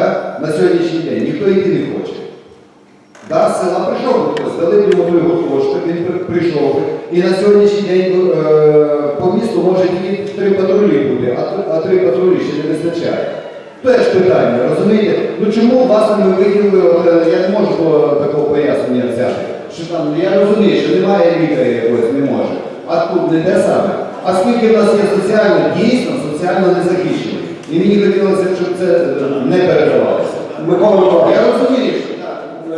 да? на сьогоднішній день, ніхто йти не хоче. Да, з села прийшов хтось, дали йому його кошти, він прийшов. І на сьогоднішній день е, по місту може тільки три патрулі бути, а, три- патрулі ще не вистачає. Теж питання, розумієте? Ну чому вас не виділили, е, я не можу по- такого пояснення взяти. Що там, я розумію, що немає лікаря якогось, не може. А тут не те саме. А скільки в нас є соціально, дійсно соціально незахищених. І мені хотілося, щоб це е, не передавалося. Микола Миколаївич, Я розумію, що.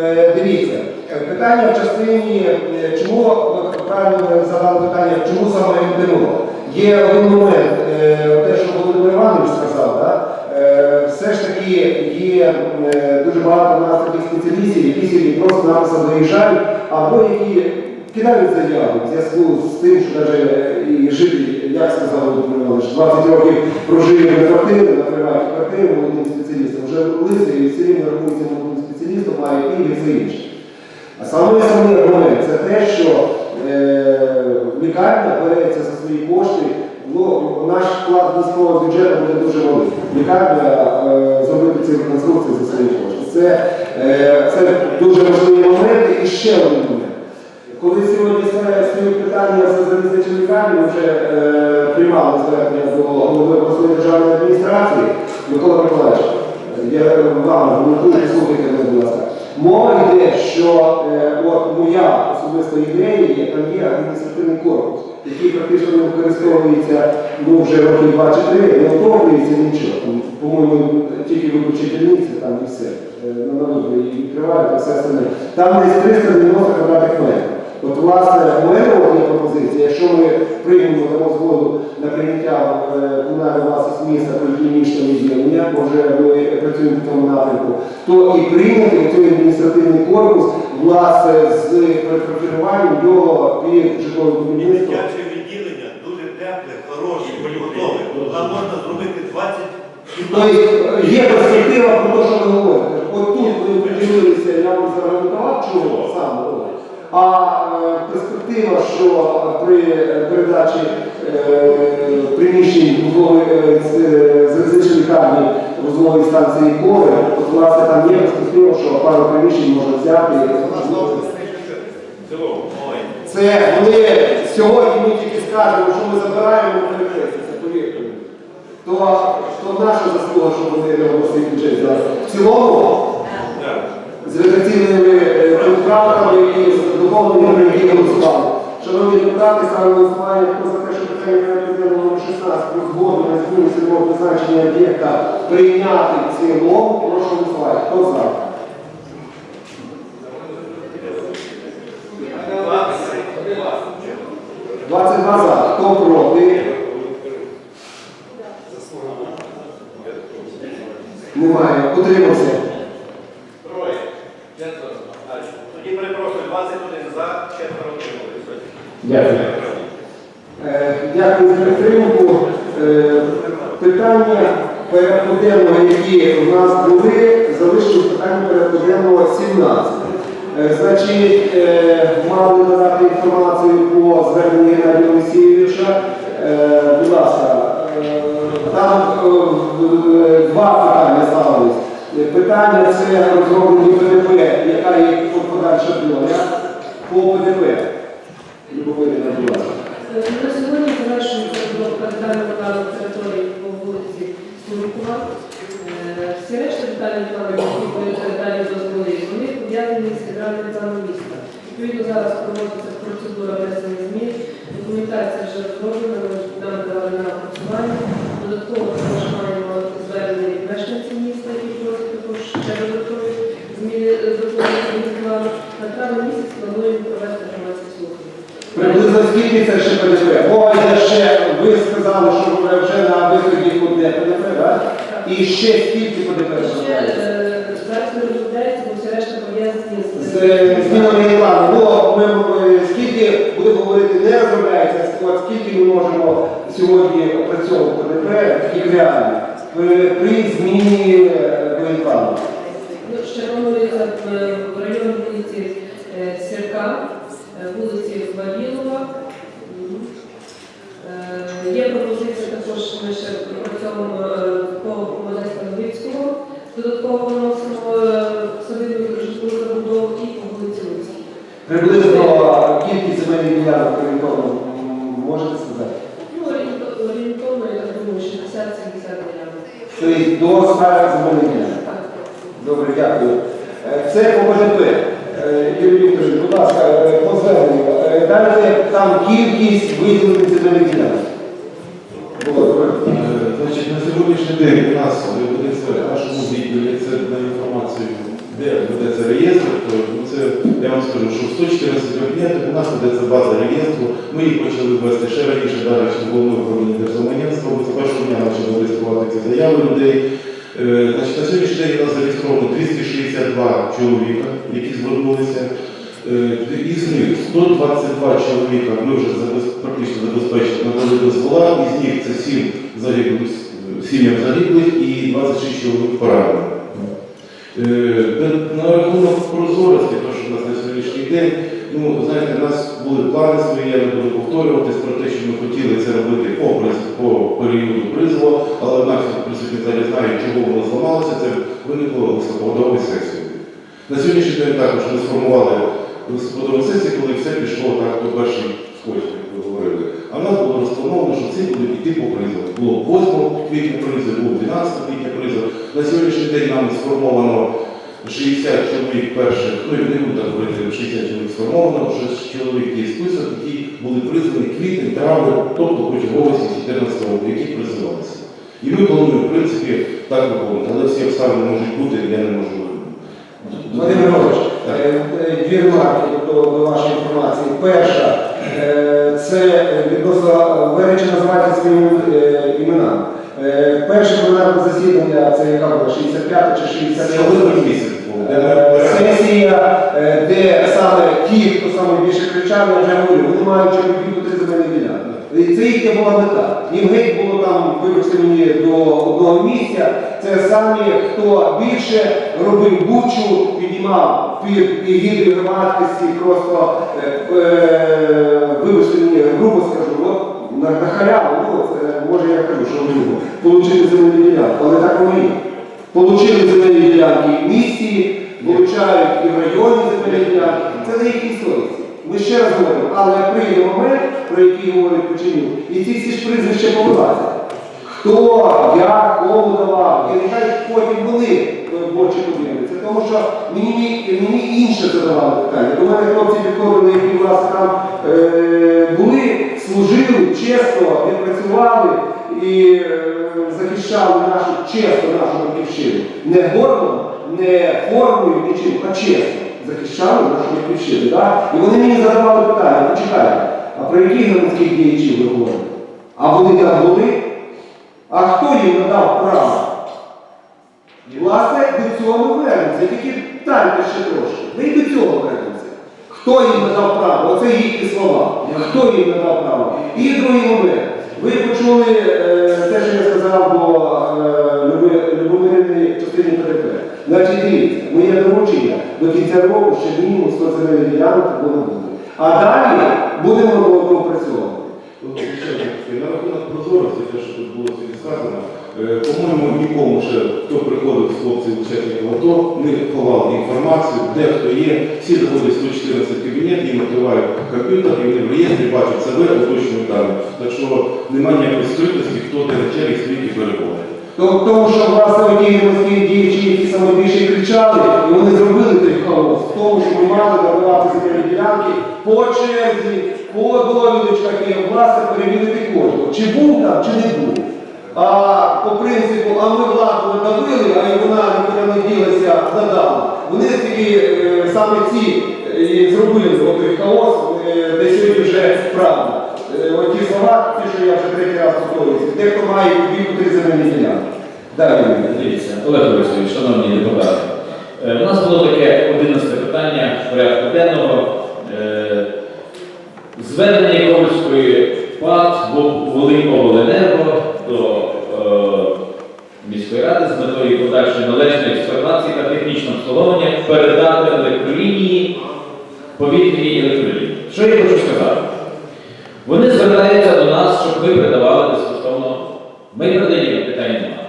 Е, Дивіться, е, питання в частині, е, чому ви правильно задали питання, чому саме МДНО? Є один момент, е, те, що Володимир Іванович сказав, да? все ж таки є дуже багато в нас таких спеціалістів, які сьогодні просто-напросто заїжджають, або які кидають заяву в зв'язку з тим, що навіть і жителі, як Володимир 20 років прожили на квартирі, на приватній квартирі, молодим спеціалістом, вже лисий і все рівно рахується молодим спеціалістом, має пільги все інше. А саме основний аргумент це те, що е, лікарня береться за свої кошти. Ну, наш вклад міського бюджету буде дуже великий. Лікарня е, зробити ці реконструкції за свої кошти. Це, е, це дуже важливі моменти. І ще один. Коли сьогодні стоїть питання за залізничну лікарню, ми вже е, приймали звернення до голови обласної державної адміністрації, Микола Миколаївич, я вам рекомендую, слухайте будь ласка. Мова йде, що е, от моя особиста ідея є, там є адміністративний корпус, який практично не використовується ну, вже років 2 чи 3, не оновлюється нічого. По-моєму, тільки виборчі дільниці, там і все. Е, На народу і відкривають, все остальне. Там десь 390 квадратних метрів. От, власне, мене от пропозиція, якщо ми приймемо дамо згоду на прийняття е, комунальної власності міста поліклінічного відділення, бо вже ми працюємо в цьому напрямку, то і прийняти цей адміністративний корпус власне з профілюванням його під житлове будівництво. Дитяче відділення дуже тепле, хороше, готове. Там можна зробити 20 Тобто є перспектива про те, що ви говорите. От тут ви приділилися, я вам зарегулював, чого саме. А е, перспектива, що при передачі е, приміщень вузлової, е, залізничної лікарні вузлової станції Кори, от власне там є перспектива, що пару приміщень можна взяти. Це вони сьогодні ми тільки скажемо, що ми забираємо, ми перекреслюється, повірте. То, то наша заслуга, що вони не бюджет взяли. В цілому, з редакційними е, поправками і з які голосували. Шановні депутати, ставимо голосування хто за те, що питання номер 16 про згоду на зміну цільового призначення об'єкта прийняти в цілому, прошу голосувати. Хто за? Двадцять два за. Хто проти? Немає. Утримався. Троє. Четверо. Тоді перепрошую, 21 за, четверо отримали. Дякую. Е, Дякую за підтримку. Е, Питання порядку денного, які у нас були, залишилось питання порядку денного 17. Е, Значить, е, мали надати інформацію по зверненню Геннадія Олексійовича. Е, Будь ласка, там два питання ставились. Питання це розроблення ПДП, яка є подальша доля по ПДП. На сьогодні завершується блок капітального території по вулиці Суркова. Е, Всі решта детальні плани, які були передані дозволи, вони пов'язані з федеральним планом міста. Відповідно, зараз проводиться процедура внесення змін. Документація вже розроблена, нам дали на опрацювання. Додатково також маємо звернення від мешканців міста, які просять також ще додаткові зміни е, до плану. На травень місяць плануємо провести громадські слухання. Приблизно скільки це ще ПДП? Мова йде ще, ви сказали, що вже на виході ПДП, так? І ще скільки ПДП? Ще е, зараз не розробляється, бо все решта пов'язані з З е, змінами плану. Ну, ми е, скільки, будемо говорити, не розробляється, от скільки ми можемо сьогодні опрацьовувати ПДП, таких реально, при, при зміні е, плану. Ну, ще планується в в районі вулиці е, Сірка, е, вулиці Вавілова. Е, Є пропозиція також, ми ще працюємо е, по Львівського, Додатково вносимо е, садибну житлову забудову і по вулиці Луцькій. Приблизно кількість земельних ділянок орієнтовно можете сказати? Ну, орієнтовно, я так думаю, 60-70 мільйонів. Тобто до 100 земельних ділянок. Так. Добре, дякую. Це по БДП. Е, Юрій Вікторович, будь ласка, е, по зверненню. Е, Дайте там кількість виділених земельних ділянок. Значить, на сьогоднішній день у нас ведеться нашому відділі це на інформацію, де ведеться реєстр, то ну, це я вам скажу, що в 114 кабінетах у нас ведеться база реєстру. Ми її почали вести ще раніше, в головне управління держзаманянства. Ми з першого дня почали реєструвати ці заяви людей. Е, Значить, на сьогоднішній день у нас зареєстровано 262 чоловіка, які звернулися. Е, Із них 122 чоловіка ми вже практично забезпечили надали дозвола, із них це 7 загиблих, е, сім'ям загиблих і 26 чоловік поранених. На рахунок прозорості, то що в нас на сьогоднішній день, ну, знаєте, у нас були плани свої, я не буду повторюватись про те, що ми хотіли це робити по, по періоду призову, але однак присутні знають, чого воно зламалося, це виникло листопадової сесії. На сьогоднішній день також ми сформували листопадову сесію, коли все пішло так по першій спосіб, як ви говорили. А в нас було розплановано, що ці будуть йти по призову. Було 8 квітня призов, був 12 квітня призов. На сьогоднішній день нам сформовано 60 чоловік перших, ну я не буду так говорити, 60 чоловік сформовано, 6 чоловік є список, які були призвані квітень, травень, тобто по черговості 14 року, які призивалися. І ми плануємо, в принципі, так виконувати, але всі обставини можуть бути, я не можу. Вадим Григорович, е, е, дві ремарки до, вашої інформації. Перша, е, це відносно ви речі називаєте своїми е, іменами. Е, Перше пленарне засідання, це яка була 65 чи Це 67 липень місяць ми Е. Сесія, е, де саме ті, хто саме більше кричав, я вже говорю, вони мають чоловіків три земельні ділянки. І це їхня була мета. Їм геть було там, вибачте мені, до одного місця. Це самі, хто більше робив бучу, піднімав під егідою громадськості, просто, е, е, вибачте мені, грубо скажу, от, на, на халяву, ну, це, може я кажу, що грубо, отримали земельні ділянки, але так воно. Получили земельні ділянки і в місті, получають і в районі земельні ділянки. Це на їхній совісті. Ми ще раз говоримо, але прийде момент, про який говорить Печенюк, і ці всі ж прізвища повилазять. Хто, як, кому давав, і нехай потім вони в очі подивляться. Тому що мені, мені інше задавали питання. До мене хлопці підходили, які у вас там е, були, служили, чесно, відпрацювали і е, захищали нашу чесно нашу батьківщину. Не горлом, не формою, нічим, а чесно захищали нашу батьківщину. Да? І вони мені задавали питання, почекайте, а про яких громадських діячів ви говорите? А вони там були? А хто їм надав право? Власне, до цього ми вернемося. Тільки дайте ще трошки. Й до цього вернемося. Хто їм надав право? Оце їхні слова. Хто їм надав право? І другий момент. Ви почули е, те, що я сказав до е, частини ПДП. Значить, дивіться, моє доручення до кінця року ще мінімум 100 земельних повинно бути. А далі будемо таке, На рахунок прозорості, те, що тут було сказано, по-моєму, нікому ще, хто приходив з хлопців учасників АТО, не ховав інформацію, де хто є. Всі заходять в 114 кабінет, їм відкривають комп'ютер, і вони в реєстрі бачать себе, уточнюють дані. Так що немає ніякої скритості, хто де на черзі скільки перебуває. Тому що власне оті громадські діячі, які саме більше кричали, і вони зробили той хаос в тому, що ми мали надавати земельні ділянки по черзі, по довідочках і власне перевірити кожного. Чи був там, чи не був. А по принципу, а ми владу надавили, а і вона не ділася, надала. Вони тільки е, саме ці е, і зробили той хаос, е, де сьогодні вже правда. Оті слова, ті, що я вже третій раз повторююся, те, хто має відповідь три земельні ділянки. Далі. Дивіться, Олег Борисович, шановні депутати. У нас було таке 11 питання порядку денного. Звернення Ковальської ПАД Волиньобленерго до е, міської ради з метою подальшої належної експлуатації та технічного обслуговування передати електролінії, повітряні електролінії. Що я хочу сказати? Вони звертаються до нас, щоб ми передавали безкоштовно. Ми передаємо питання немає.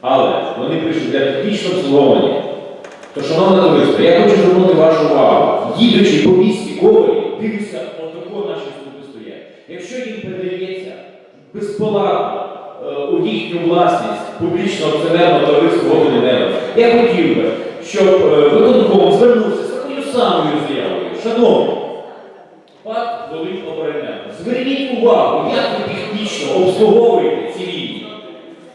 Але вони пишуть для технічне обслуговування. То, шановне товариство, я хочу звернути вашу увагу. Їдучи по місті Ковалі, дивіться, отако наші служби стоять. Якщо їм передається безплатно е, у їхню власність публічного акціонерного товариства «Водоненерго», я хотів би, щоб е, виконком звернувся з такою самою заявою. Шановні, ПАД Волинь Обороненерго, зверніть увагу, як ви технічно обслуговуєте ці лінії.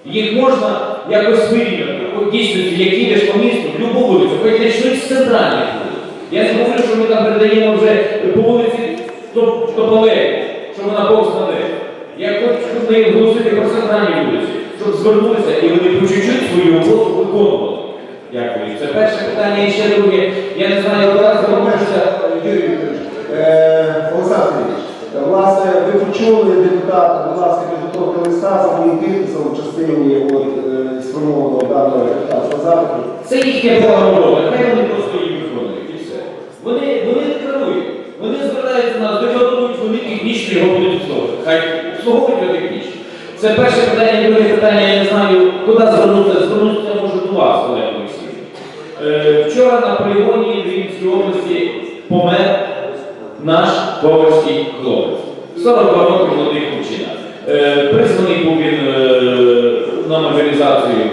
Їх можна якось вирівняти. Дійсно, як їдеш по місту, в любу вулицю, хоч почнуть з центральних вулиць. Я не що ми там передаємо вже по вулиці до, до Палеї, що вона Бог знаде. Я хочу, щоб ми голосуйте про центральні вулиці, щоб звернулися і вони по чуть-чуть свою роботу виконували. Дякую. Це перше питання. І ще друге. Я не знаю, зараз звернувся. Юрій Вікторович, е, Олександр Сергійович, власне, ви почули депутата, будь ласка, підготовка листа за моїм підписом в частині от, е, сформованого даного депутатського запиту. Це їхня права робота, хай вони просто її виконують і все. Вони, Це перше питання, друге питання, я не знаю, куди звернутися. Звернутися може до вас, Олег Олексійович. Е, вчора на полігоні в Рівненській області помер наш поварський хлопець. 42 роки молодий хлопчина. Е, призваний був він е, на мобілізацію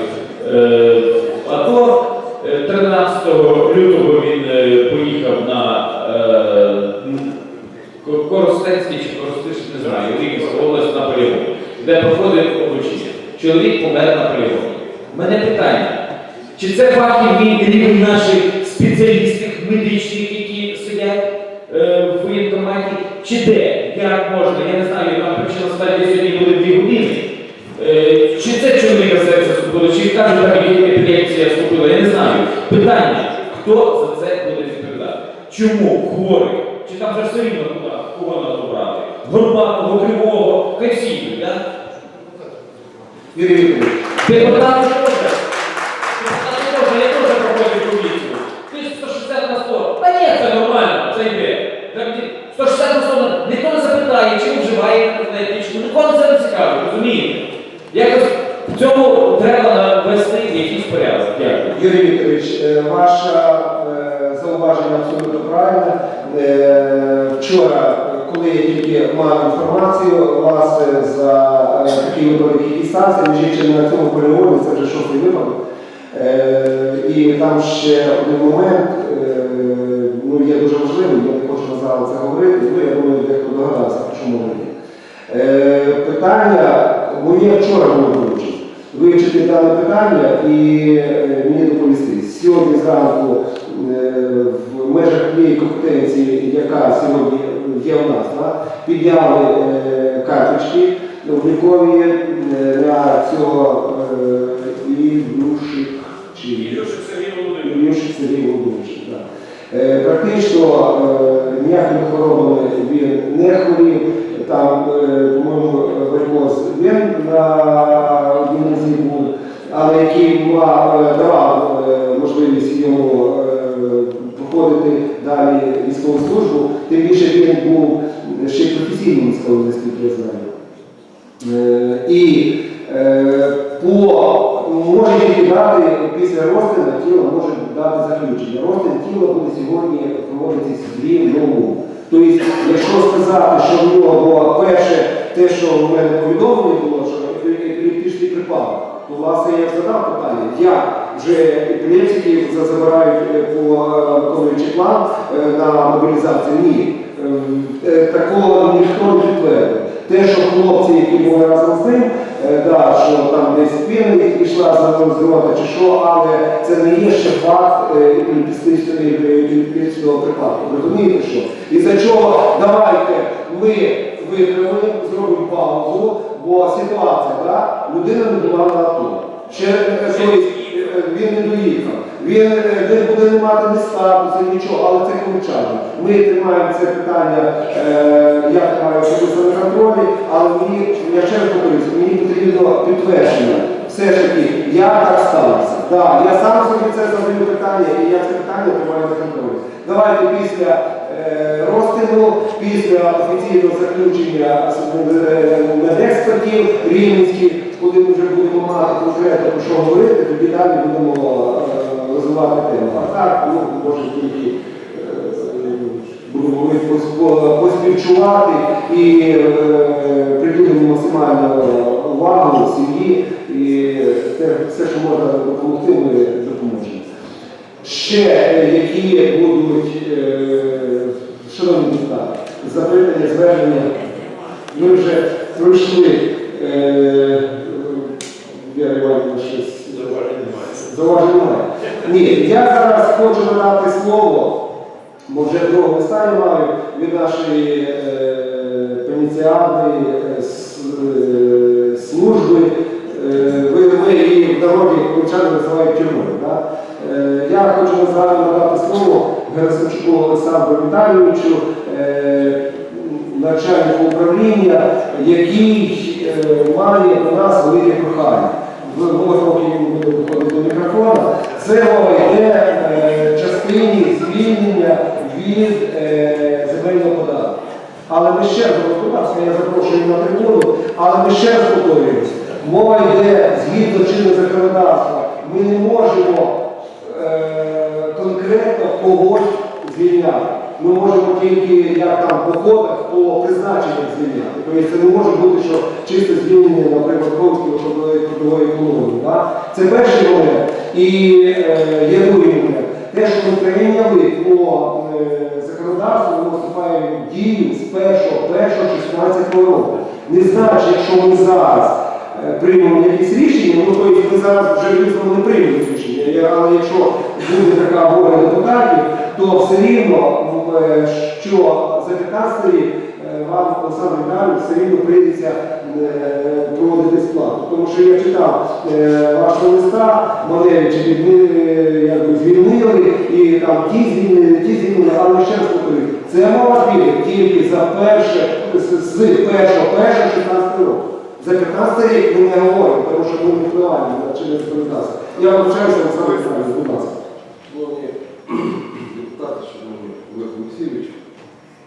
АТО. Е, 13 лютого він поїхав на Ко- Коростенський чи Коростишний, не знаю, Рівненська область на полігон, де проходить обучення. Чоловік помер на полігоні. У мене питання. Чи це фахівний рівень наших спеціалістів медичних, які сидять е, в воєнкоматі, чи де? Як можна? Я не знаю, там причина стадії сьогодні буде дві години. Е, чи це чоловіка серце вступило, чи кажуть, як епілепсія вступила, я не знаю. Питання, хто за це буде відповідати? Чому хворий? Чи там вже все рівно куди, кого надо брати? Горбатого, кривого, хай всі так? Юрій Вікторович, Депутати теж. Депутати теж, я теж проходив комісію. Ти 160 на 100. Та ні, це нормально, це йде. 160 на 100, ніхто не запитає, чи вживає енергетичну, нікого це не цікаво, розумієте? Якось в цьому треба навести якийсь порядок. Дякую. Юрій Вікторович, е, ваше зауваження абсолютно правильне. Вчора, коли я тільки мав інформацію, вас е, за такий випадок, який стався, між іншим на цьому полігоні, це вже шостий випадок. Е, І там ще один момент, е, ну, є дуже важливий, я не хочу зараз це говорити, ну, я думаю, дехто догадався, мова йде. Е, Питання моє вчора було вручено. Вивчити дане питання і мені доповісти. Сьогодні зранку в межах тієї компетенції, яка сьогодні є у нас, підняли карточки облікові е, на цього е, Ілюшик чи Ілюшик Сергій Володимирович. Е, Практично ніякими хворобами він не хворів. Там, по-моєму, варикоз він на одній був, але який давав можливість йому проходити далі військову службу, тим більше він був ще й професійним військовим, наскільки я знаю. Е, І е, по може дати після розтину тіла може дати заключення. Розтин тіла буде сьогодні проводитися в рівному. Тобто, якщо сказати, що в нього перше, те, що в мене повідомлено було, що епілептичний припадок, то власне я задав питання, як вже епілепсики забирають е, по виконуючи план на мобілізацію? Ні. Е, Такого ніхто не підтвердив. Те, що хлопці, які були разом з ним, е, да, що там десь їх пішла за ним з чи що, але це не є ще факт е, припадку. Розумієте що? І за чого давайте ми витримаємо, зробимо паузу, бо ситуація, да, людина не була на АТО. Ще тобто, е, він не доїхав. Він не буде не мати ні статусу, нічого, але це помічання. Ми тримаємо це питання, е, я тримаю особисто на контролі, але мені, я ще раз повторюсь, мені потрібно підтвердження. Все ж таки, як так сталося? Да, я сам собі це задаю питання, і я це питання тримаю на контролі. Давайте після е, розтину, після офіційного заключення медекспертів рівненських, коли ми вже будемо мати конкретно про що говорити, тоді далі будемо е, розвивати тему. А так, ну, може тільки е, поспівчувати і е, приділимо максимальну увагу сім'ї і все, що можна допомогти, ми допоможемо. Ще е, які будуть, шановні депутати, запитання, звернення, ми вже пройшли. Віра Іванівна щось зауважень немає. Ні, я зараз хочу надати слово, бо вже другого листа я маю від нашої е, е, е, служби. Е, ми її в народі звичайно називають тюрмою. Да? Е, я хочу надати слово Герасимчуку Олександру Віталійовичу, е, начальнику управління, який е, має до нас велике прохання. Ви можете йому буде виходити до мікрофона. Це мова йде е, частині звільнення від е, земельного податку. Але ми ще раз, будь я запрошую на трибуну, але ми ще раз повторюємося. Мова йде згідно чинного законодавства. Ми не можемо е, конкретно когось звільняти. Ми можемо тільки як там по кодах, по призначеннях звільняти. Тобто це не може бути, що чисте звільнення, наприклад, Ковської трудової колонії. Да? Це перший момент. І е, є другий момент. Те, що ми прийняли по е, законодавству, воно вступає в дію з 1.1.16 року. Не значить, якщо ми зараз е, приймемо якісь рішення, ну тобто ми зараз вже різно не приймемо рішення. Але якщо буде така воля депутатів, то все рівно, що за 15 рік е, вам, Олександр Віталійович, все рівно прийдеться е, проводити сплату. Тому що я читав е, вашого листа, е, якби звільнили, і там ті звільнили, ті звільнили, але ще раз повторюю, це мова піде тільки за перше, з, першого, першого 16 року. За 15 рік ми не говоримо, тому що ми не впливаємо на чинне законодавство. Я вибачаюся, Олександр Віталійович, будь ласка. Депутати, шановні Олег Олексійович,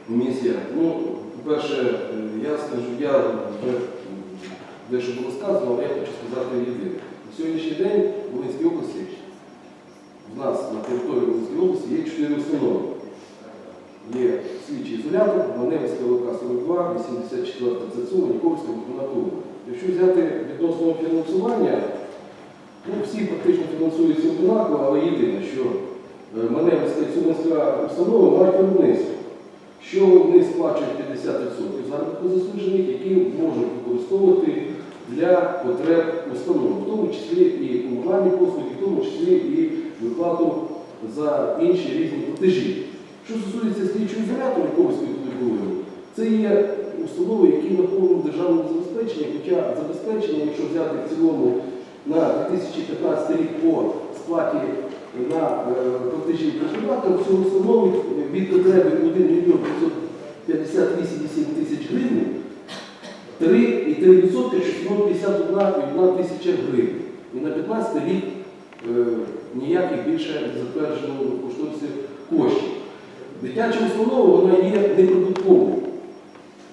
комісія. Ну, по-перше, я скажу, я вже дещо було сказано, але я хочу сказати єдине. На сьогоднішній день в Волинській області, в нас на території Волинської області є чотири установи. Є слідчий ізолятор, Маневська ЛК 42, 84 ЦЦУ, Ніковська прокуратура. Якщо взяти відносно фінансування, Ну, всі практично фінансуються однаково, але єдине, що Маневська і Сумська установа мають виробництво, що вони сплачують 50% заробітку заслужених, які можуть використовувати для потреб установ, в тому числі і комунальні послуги, в тому числі і виплату за інші різні платежі. Що стосується слідчого ізолятора Ковської категорії, це є установи, які наповнені державним забезпеченням, хоча забезпечення, якщо взяти в цілому на 2015 рік по сплаті на е, платежі працювати, становить від потреби 1 мільйон 558 тисяч гривень 3,3%, що становить 51 тисяча гривень. І на 15 рік е, ніяких більше затверджено коштовності коштів. Дитяча установа вона є неприбутковою.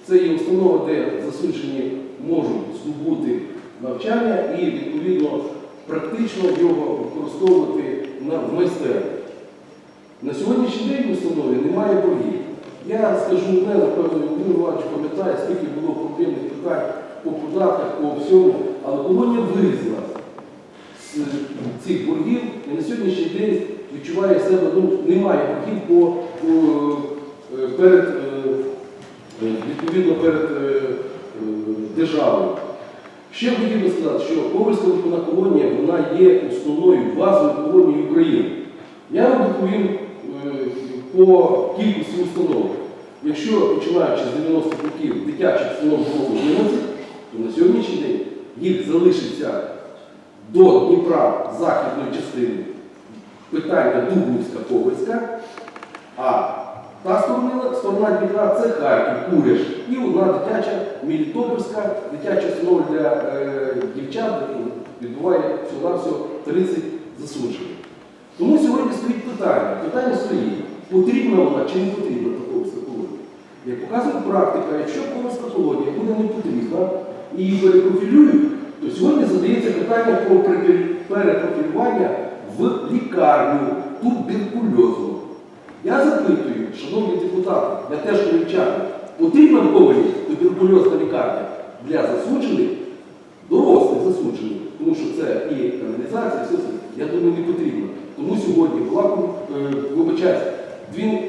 Це є установа, де засуджені можуть здобути навчання і відповідно практично його використовувати в майстерні. На сьогоднішній день в установі немає боргів. Я скажу не, напевно, Володимир Іванович пам'ятає, скільки було проблемних питань по податках, по всьому, але колонія вирізала з цих боргів і на сьогоднішній день відчуває себе, ну, немає боргів по, по, е, перед, е, відповідно перед е, державою. Ще хотів би сказати, що Ковальська виховна колонія вона є основною базовою колонією України. Я вам доповім е, по кількості установ. Якщо починаючи з 90-х років дитячих установ було 11, то на сьогоднішній день їх залишиться до Дніпра західної частини питання Дубнівська, Ковальська, а та сторона, сторона Дніпра це Харків, Куряш і одна дитяча Мелітопольська, дитяча установа для е, дівчат, відбуває всього-навсього 30 засуджених. Тому сьогодні стоїть питання. Питання стоїть, потрібна вона чи не потрібна Ковальська колонія. Як показує практика, якщо Ковальська колонія буде не потрібна і її перепрофілюють, То сьогодні задається питання про перепрофілювання в лікарню туберкульозу. Я запитую, шановні депутати, я теж хмельничани, потрібна в туберкульозна лікарня для засуджених, дорослих засуджених, тому що це і каналізація, все це, я думаю, не потрібно. Тому сьогодні була, е, вибачаюсь, дві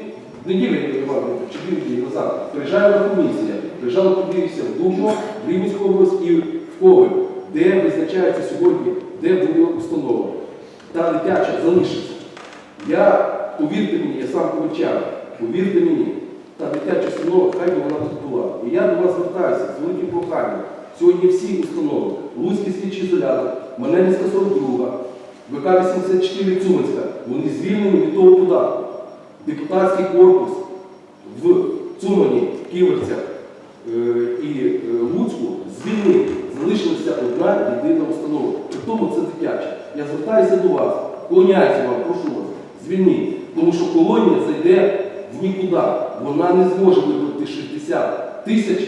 неділі чи дві неділі назад приїжджала комісія, приїжджала комісія в Дубно, в Рівненську область і в Коваль, де визначається сьогодні, де буде установа. Та дитяча залишиться. Я, повірте мені, я сам ковальчан, повірте мені, та дитяча установа, хай би вона тут була. І я до вас звертаюся з великим проханням. Сьогодні всі установи, Луцький слідчий ізолятор, Маневська 42, ВК-84 Цуманська, вони звільнені від того податку. Депутатський корпус в Цумані, Ківерцях е, і е, Луцьку звільнив. Залишилася одна єдина установа. При тому це дитяча. Я звертаюся до вас, клоняюся вам, прошу вас, звільніть. Тому що колонія зайде в нікуди. Вона не зможе виплатити 60 тисяч,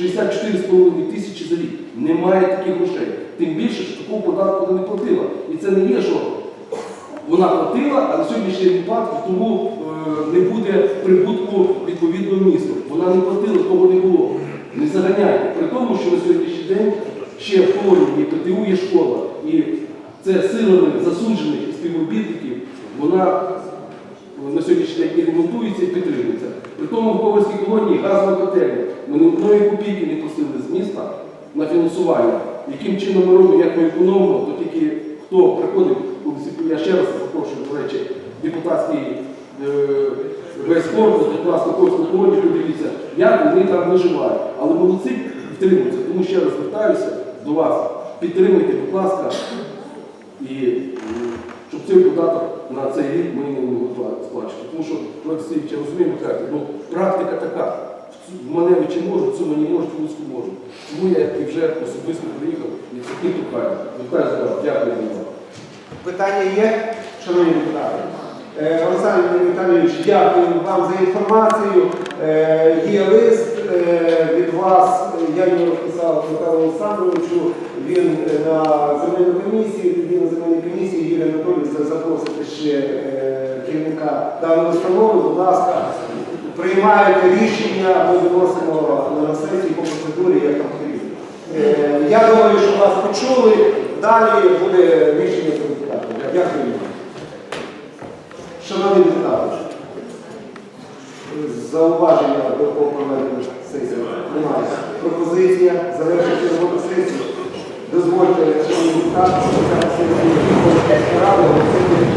64,5 тисячі за рік. Немає таких грошей. Тим більше, що такого податку вона не платила. І це не є, що вона платила, а на сьогоднішній платить, тому е, не буде прибутку відповідного місту. Вона не платила, того не було. Не заганяйте. При тому, що на сьогоднішній день ще в Колоні є ПТУ є школа. І це силами засуджених співробітників, вона на сьогоднішній день і ремонтується і підтримується. При тому в Ковальській колонії газова котельня. Ми ні одної копійки не просили з міста на фінансування. Яким чином ми робимо, як ми економимо, то тільки хто приходить, я ще раз запрошую, до речі, депутатський е, весь корпус, ласка, Ковальську колонію, подивіться, як вони там виживають. Але молодці підтримуються. Тому ще раз звертаюся до вас. Підтримуйте, будь ласка, і щоб цей податок на цей рік ми не могли сплачувати. Тому що я розумію, ви кажете, ну практика така. В Маневичі можуть, в цьому не можуть, в можуть. Тому я і вже особисто приїхав і це питання. Вітаю вас. Дякую вам. Питання є, шановні депутати? Е, Олександр Віталійович, дякую вам за інформацію. Е, Є лист е, від вас, я його розписав Михайлу Олександровичу. Він е, на земельну комісію, тоді на земельній комісії Юрій Анатолійович запросити ще е, керівника даної установи. Будь ласка, приймаєте рішення, ми виносимо на сесію по процедурі, як там потрібно. Е, Я думаю, що вас почули. Далі буде рішення депутатів. Дякую. Шановні депутати, зауваження до проведення сесії немає. Пропозиція завершити роботу сесії. Дозвольте, шановні депутати, сесії Ради оцінити.